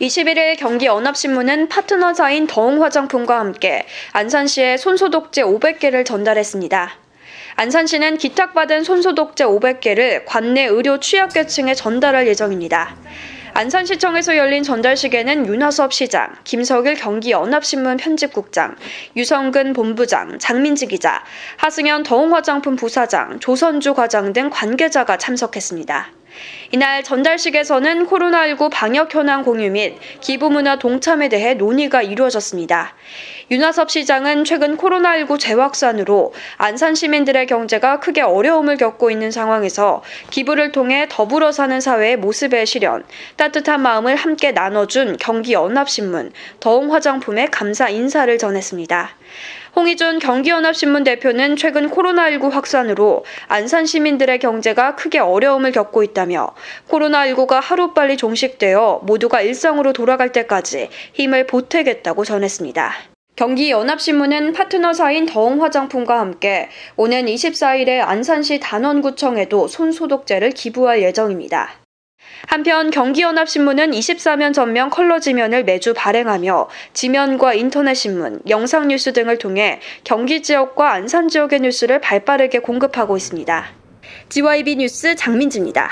21일 경기 연합신문은 파트너사인 더웅 화장품과 함께 안산시에 손소독제 500개를 전달했습니다. 안산시는 기탁받은 손소독제 500개를 관내 의료 취약계층에 전달할 예정입니다. 안산시청에서 열린 전달식에는 윤하섭 시장, 김석일 경기연합신문 편집국장, 유성근 본부장, 장민지 기자, 하승현 더웅 화장품 부사장, 조선주 과장 등 관계자가 참석했습니다. 이날 전달식에서는 코로나19 방역 현황 공유 및 기부 문화 동참에 대해 논의가 이루어졌습니다. 윤하섭 시장은 최근 코로나19 재확산으로 안산 시민들의 경제가 크게 어려움을 겪고 있는 상황에서 기부를 통해 더불어 사는 사회의 모습의 실현, 따뜻한 마음을 함께 나눠준 경기연합신문, 더웅 화장품에 감사 인사를 전했습니다. 홍희준 경기연합신문 대표는 최근 코로나19 확산으로 안산 시민들의 경제가 크게 어려움을 겪고 있다며 코로나19가 하루빨리 종식되어 모두가 일상으로 돌아갈 때까지 힘을 보태겠다고 전했습니다. 경기연합신문은 파트너사인 더웅화장품과 함께 오는 24일에 안산시 단원구청에도 손소독제를 기부할 예정입니다. 한편 경기연합신문은 24면 전면 컬러 지면을 매주 발행하며 지면과 인터넷 신문, 영상 뉴스 등을 통해 경기 지역과 안산 지역의 뉴스를 발빠르게 공급하고 있습니다. GYB 뉴스 장민지입니다.